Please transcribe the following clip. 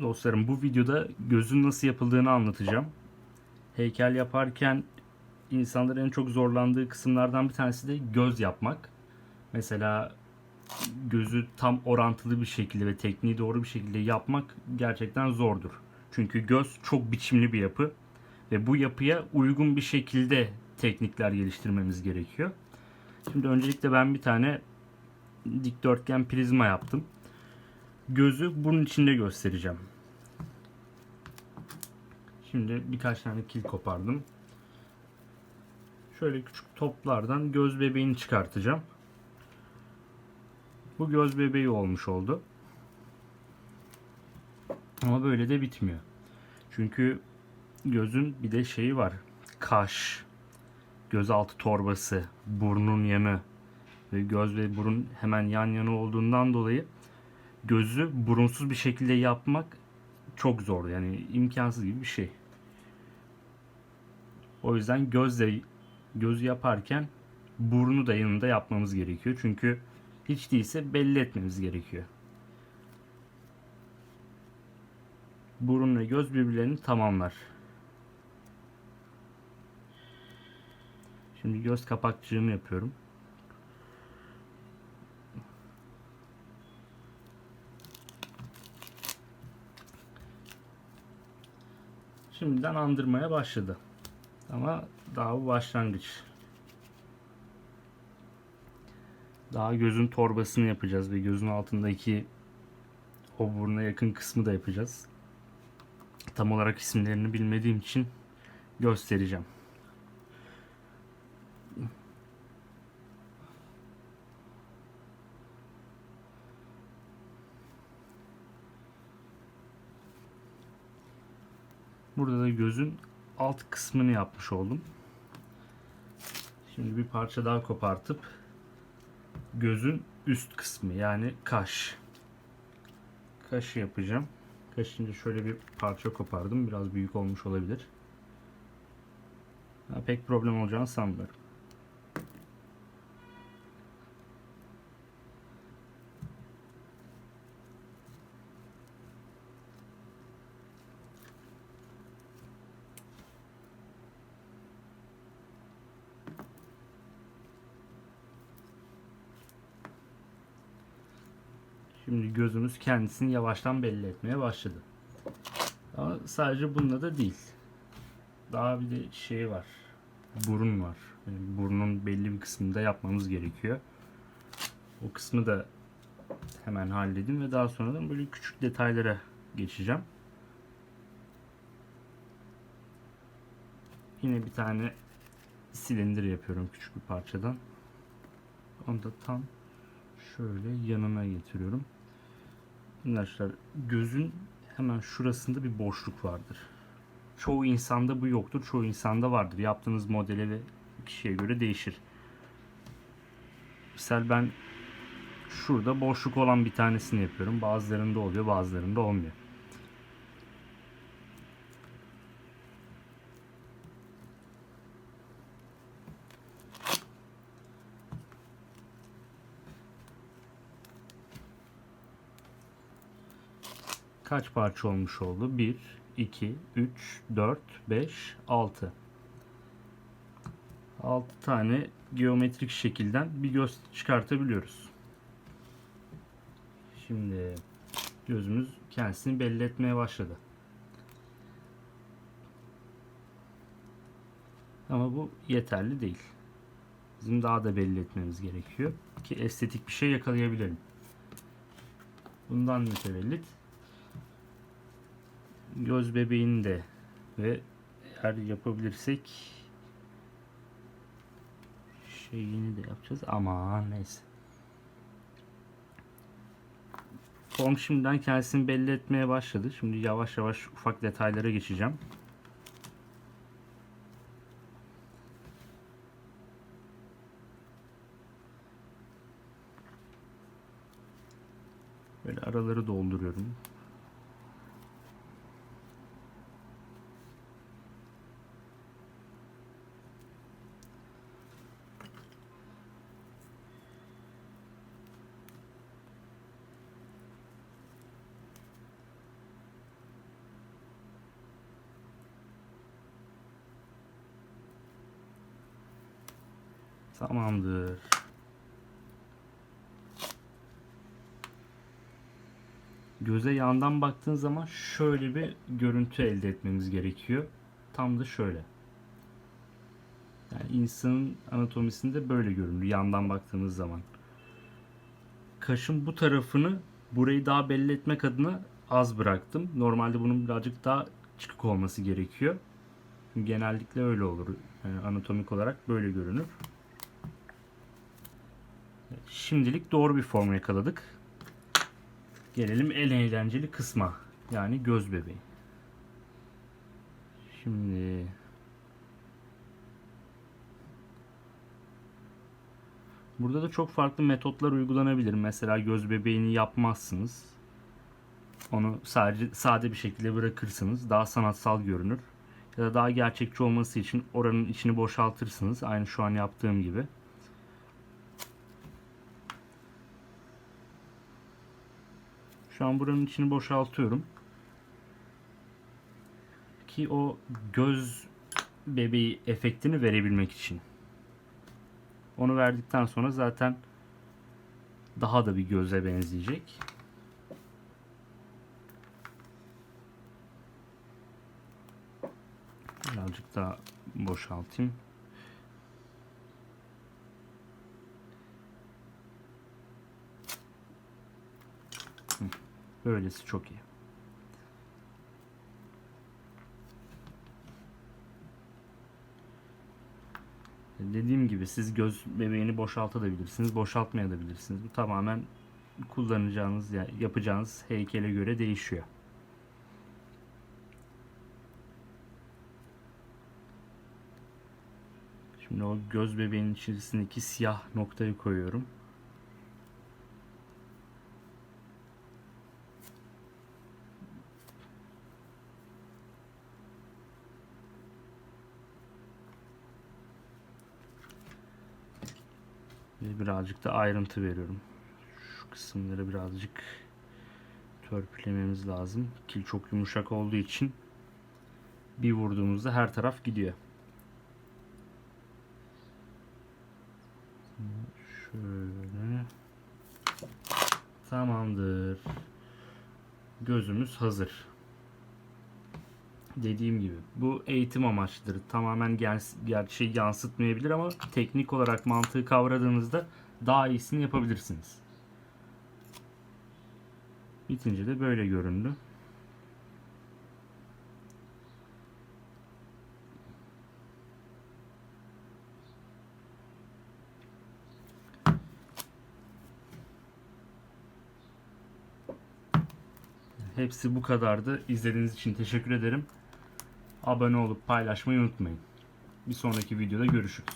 Dostlarım bu videoda gözün nasıl yapıldığını anlatacağım. Heykel yaparken insanların en çok zorlandığı kısımlardan bir tanesi de göz yapmak. Mesela gözü tam orantılı bir şekilde ve tekniği doğru bir şekilde yapmak gerçekten zordur. Çünkü göz çok biçimli bir yapı ve bu yapıya uygun bir şekilde teknikler geliştirmemiz gerekiyor. Şimdi öncelikle ben bir tane dikdörtgen prizma yaptım. Gözü bunun içinde göstereceğim. Şimdi birkaç tane kil kopardım. Şöyle küçük toplardan göz bebeğini çıkartacağım. Bu göz bebeği olmuş oldu. Ama böyle de bitmiyor. Çünkü gözün bir de şeyi var. Kaş, gözaltı torbası, burnun yanı ve göz ve burun hemen yan yana olduğundan dolayı gözü burunsuz bir şekilde yapmak çok zor. Yani imkansız gibi bir şey. O yüzden gözle gözü yaparken burnu da yanında yapmamız gerekiyor. Çünkü hiç değilse belli etmemiz gerekiyor. Burun ve göz birbirlerini tamamlar. Şimdi göz kapakçığını yapıyorum. Şimdiden andırmaya başladı. Ama daha bu başlangıç. Daha gözün torbasını yapacağız ve gözün altındaki o buruna yakın kısmı da yapacağız. Tam olarak isimlerini bilmediğim için göstereceğim. Burada da gözün alt kısmını yapmış oldum. Şimdi bir parça daha kopartıp gözün üst kısmı yani kaş. Kaşı yapacağım. Kaşınca şöyle bir parça kopardım. Biraz büyük olmuş olabilir. Ha, pek problem olacağını sanmıyorum. Gözümüz kendisini yavaştan belli etmeye başladı. Ama sadece bununla da değil. Daha bir de şey var. Burun var. Yani burnun belli bir kısmını da yapmamız gerekiyor. O kısmı da hemen halledin ve daha sonra da böyle küçük detaylara geçeceğim. Yine bir tane silindir yapıyorum küçük bir parçadan. Onu da tam şöyle yanına getiriyorum. Arkadaşlar gözün hemen şurasında bir boşluk vardır. Çoğu insanda bu yoktur. Çoğu insanda vardır. Yaptığınız modele ve kişiye göre değişir. Misal ben şurada boşluk olan bir tanesini yapıyorum. Bazılarında oluyor, bazılarında olmuyor. Kaç parça olmuş oldu? 1, 2, 3, 4, 5, 6. 6 tane geometrik şekilden bir göz çıkartabiliyoruz. Şimdi gözümüz kendisini belli etmeye başladı. Ama bu yeterli değil. Bizim daha da belli etmemiz gerekiyor ki estetik bir şey yakalayabilelim. Bundan mütevellit göz bebeğini de ve eğer yapabilirsek şeyini de yapacağız ama neyse. Form şimdiden kendisini belli etmeye başladı. Şimdi yavaş yavaş ufak detaylara geçeceğim. Böyle araları dolduruyorum. Tamamdır. Göze yandan baktığın zaman şöyle bir görüntü elde etmemiz gerekiyor. Tam da şöyle. Yani insanın anatomisinde böyle görünür yandan baktığımız zaman. Kaşın bu tarafını burayı daha belli etmek adına az bıraktım. Normalde bunun birazcık daha çıkık olması gerekiyor. Genellikle öyle olur. Yani anatomik olarak böyle görünür. Şimdilik doğru bir form yakaladık. Gelelim en eğlenceli kısma. Yani göz bebeği. Şimdi Burada da çok farklı metotlar uygulanabilir. Mesela göz bebeğini yapmazsınız. Onu sadece sade bir şekilde bırakırsınız. Daha sanatsal görünür. Ya da daha gerçekçi olması için oranın içini boşaltırsınız. Aynı şu an yaptığım gibi. Şu an buranın içini boşaltıyorum. Ki o göz bebeği efektini verebilmek için. Onu verdikten sonra zaten daha da bir göze benzeyecek. Birazcık daha boşaltayım. Böylesi çok iyi. Dediğim gibi siz göz bebeğini boşaltabilirsiniz, boşaltmayabilirsiniz. Bu tamamen kullanacağınız, yani yapacağınız heykele göre değişiyor. Şimdi o göz bebeğinin içerisindeki siyah noktayı koyuyorum. Birazcık da ayrıntı veriyorum. Şu kısımları birazcık törpülememiz lazım. Kil çok yumuşak olduğu için bir vurduğumuzda her taraf gidiyor. Şöyle. Tamamdır. Gözümüz hazır. Dediğim gibi bu eğitim amaçlıdır. Tamamen ger gerçeği yansıtmayabilir ama teknik olarak mantığı kavradığınızda daha iyisini yapabilirsiniz. Bitince de böyle göründü. Hepsi bu kadardı. İzlediğiniz için teşekkür ederim. Abone olup paylaşmayı unutmayın. Bir sonraki videoda görüşürüz.